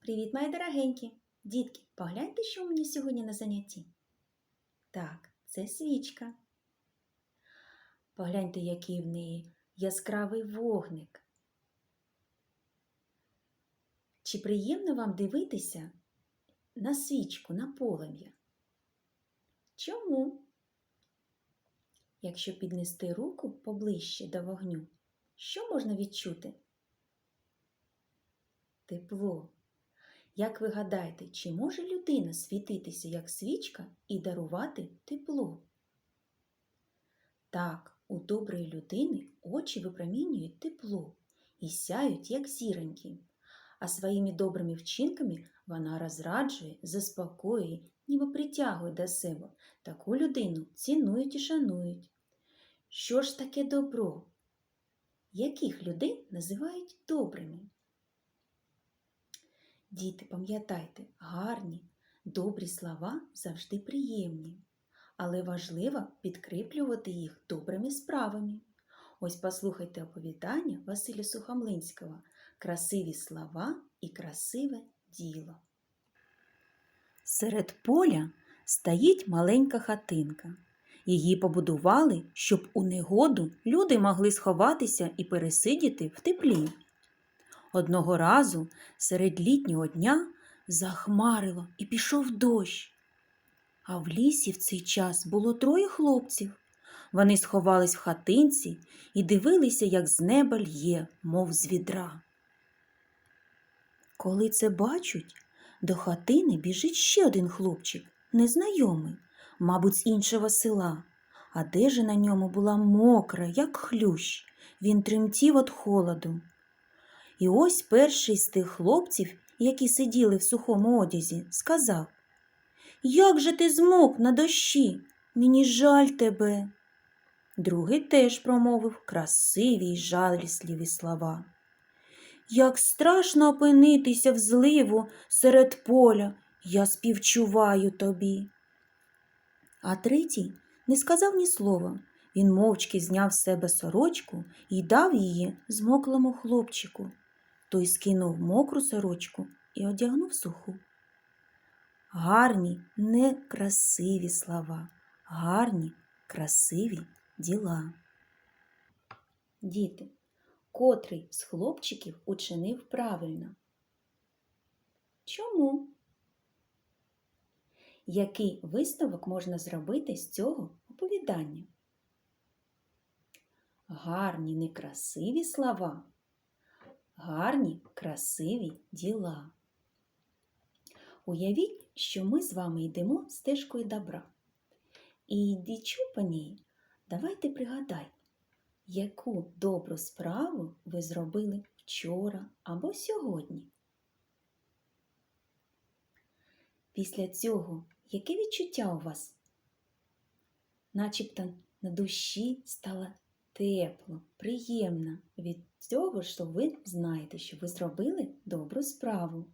Привіт, мої дорогенькі! Дітки, погляньте, що у мене сьогодні на занятті. Так, це свічка. Погляньте, який в неї яскравий вогник. Чи приємно вам дивитися на свічку, на полум'я? Чому? Якщо піднести руку поближче до вогню, що можна відчути? Тепло. Як ви гадаєте, чи може людина світитися як свічка і дарувати тепло? Так, у доброї людини очі випромінюють тепло і сяють, як зіроньки, а своїми добрими вчинками вона розраджує, заспокоює, ніби притягує до себе. Таку людину цінують і шанують. Що ж таке добро? Яких людей називають добрими? Діти, пам'ятайте, гарні, добрі слова завжди приємні, але важливо підкріплювати їх добрими справами. Ось послухайте оповідання Василя Сухомлинського Красиві слова і красиве діло. Серед поля стоїть маленька хатинка. Її побудували, щоб у негоду люди могли сховатися і пересидіти в теплі. Одного разу серед літнього дня захмарило і пішов дощ. А в лісі в цей час було троє хлопців. Вони сховались в хатинці і дивилися, як з неба лє, мов з відра. Коли це бачать, до хатини біжить ще один хлопчик, незнайомий, мабуть, з іншого села. Одежа на ньому була мокра, як хлющ. Він тремтів від холоду. І ось перший з тих хлопців, які сиділи в сухому одязі, сказав Як же ти змок на дощі? Мені жаль тебе. Другий теж промовив красиві й жалісливі слова. Як страшно опинитися в зливу серед поля, я співчуваю тобі. А третій не сказав ні слова. Він мовчки зняв з себе сорочку і дав її змоклому хлопчику. Той скинув мокру сорочку і одягнув суху. Гарні, некрасиві слова, гарні, красиві діла. Діти, котрий з хлопчиків учинив правильно? Чому? Який висновок можна зробити з цього оповідання? Гарні, некрасиві слова гарні, красиві діла. Уявіть, що ми з вами йдемо стежкою добра. І йдучи по ній, давайте пригадайте, яку добру справу ви зробили вчора або сьогодні. Після цього яке відчуття у вас? Начебто на душі стало тепло, приємно від цього, що ви знаєте, що ви зробили добру справу.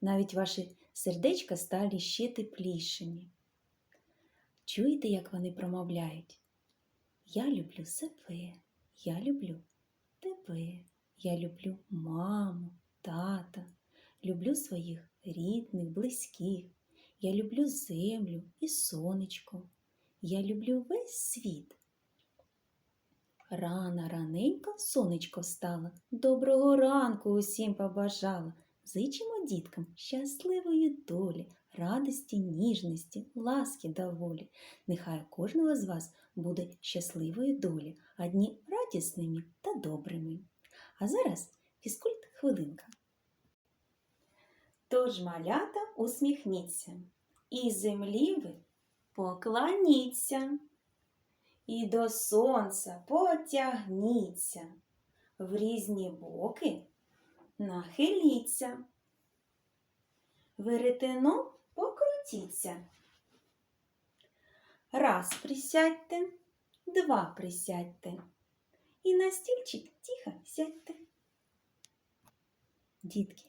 Навіть ваші сердечка стали ще теплішими. Чуєте, як вони промовляють? Я люблю себе, я люблю тебе, я люблю маму, тата, люблю своїх рідних, близьких, я люблю землю і сонечко, я люблю весь світ. Рано раненько сонечко встало, доброго ранку усім побажала. Зичимо діткам щасливої долі, радості, ніжності, ласки доволі. Нехай кожного з вас буде щасливої долі, а дні радісними та добрими. А зараз фізкульт хвилинка. Тож, малята, усміхніться, і землі ви покланіться. І до сонця потягніться, в різні боки нахиліться, веретено покрутіться. Раз присядьте, два присядьте і на стільчик тихо сядьте. Дітки,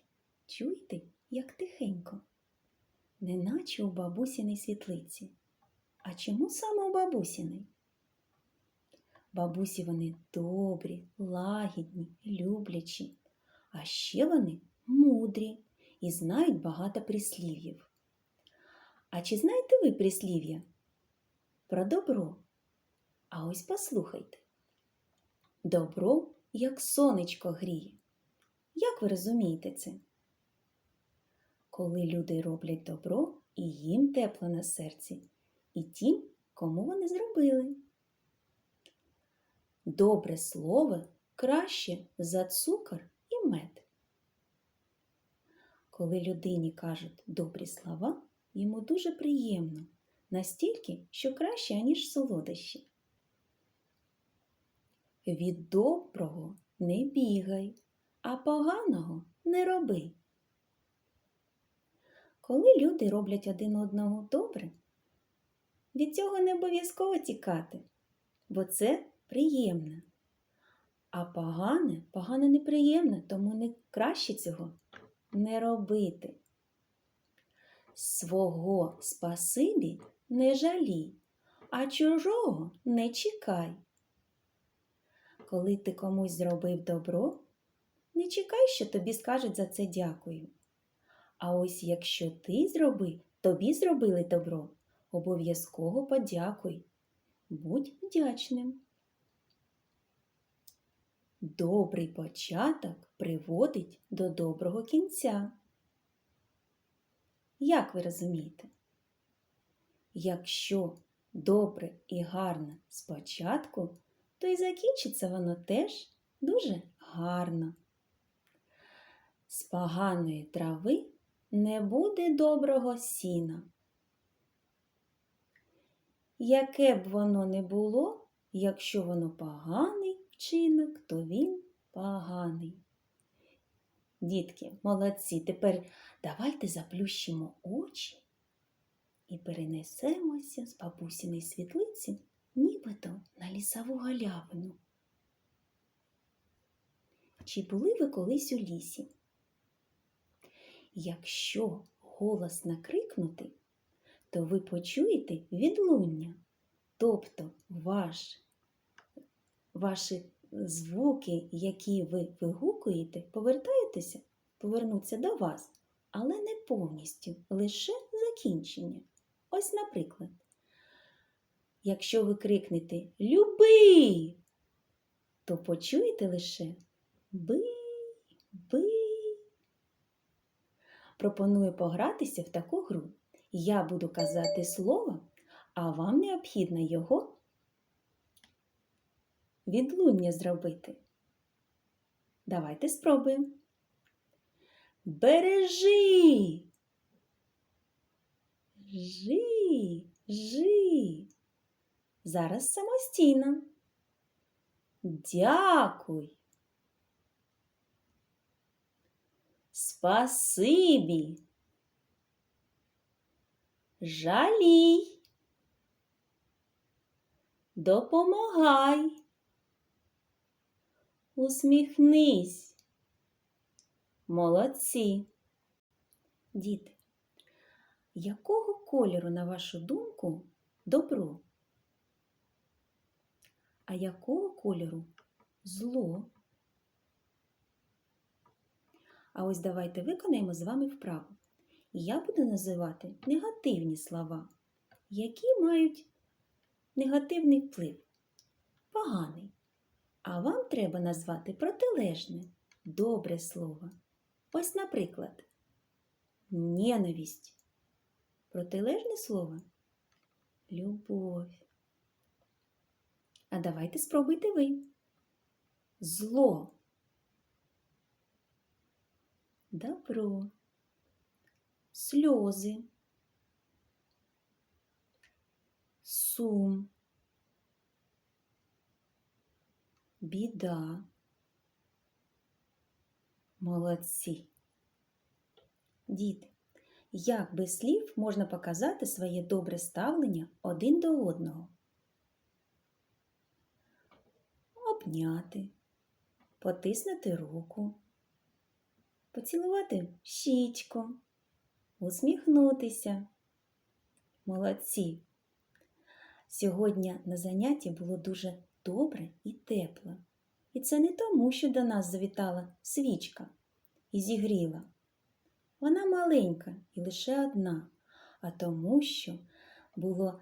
чуєте, як тихенько, неначе у бабусіній світлиці. А чому саме у бабусіний? Бабусі вони добрі, лагідні, люблячі, а ще вони мудрі і знають багато прислів'їв. А чи знаєте ви прислів'я про добро? А ось послухайте. Добро, як сонечко гріє. Як ви розумієте це? Коли люди роблять добро, і їм тепло на серці, і тим, кому вони зробили. Добре слово краще за цукор і мед. Коли людині кажуть добрі слова, йому дуже приємно, настільки, що краще, аніж солодощі. Від доброго не бігай, а поганого не роби. Коли люди роблять один одного добре, від цього не обов'язково тікати, бо це приємне. А погане, погане неприємне, тому не краще цього не робити. Свого спасибі не жалій, а чужого не чекай. Коли ти комусь зробив добро, не чекай, що тобі скажуть за це дякую. А ось якщо ти зробив, тобі зробили добро, обов'язково подякуй. Будь вдячним. Добрий початок приводить до доброго кінця. Як ви розумієте? Якщо добре і гарно спочатку, то і закінчиться воно теж дуже гарно. З поганої трави не буде доброго сіна. Яке б воно не було, якщо воно поганий вчинок, то він поганий. Дітки, молодці, тепер давайте заплющимо очі і перенесемося з бабусіної світлиці нібито на лісову галявину. Чи були ви колись у лісі? Якщо голосно крикнути, то ви почуєте відлуння, тобто ваш, ваші звуки, які ви вигукуєте, повертаються, повернуться до вас, але не повністю, лише закінчення. Ось, наприклад, якщо ви крикнете Люби, то почуєте лише би, би. Пропоную погратися в таку гру. Я буду казати слово, а вам необхідно його відлуння зробити. Давайте спробуємо. Бережи. Жи, жи. Зараз самостійно. Дякуй. Спасибі. Жалій. Допомагай. Усміхнись. Молодці. Діти, якого кольору, на вашу думку, добро? А якого кольору зло? А ось давайте виконаємо з вами вправу. Я буду називати негативні слова, які мають негативний вплив, поганий. А вам треба назвати протилежне, добре слово. Ось, наприклад, ненависть. Протилежне слово любов. А давайте спробуйте ви. Зло. Добро. Сльози. Сум. Біда. Молодці. Діти, як без слів можна показати своє добре ставлення один до одного? Обняти, потиснути руку, поцілувати щічку, усміхнутися. Молодці. Сьогодні на занятті було дуже добре і тепло. І це не тому, що до нас завітала свічка. і зігріла. Вона маленька і лише одна, а тому, що було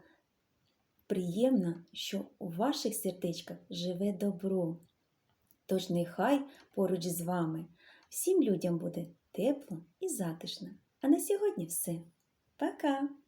приємно, що у ваших сердечках живе добро. Тож нехай поруч з вами всім людям буде тепло і затишно. А на сьогодні все. Пока!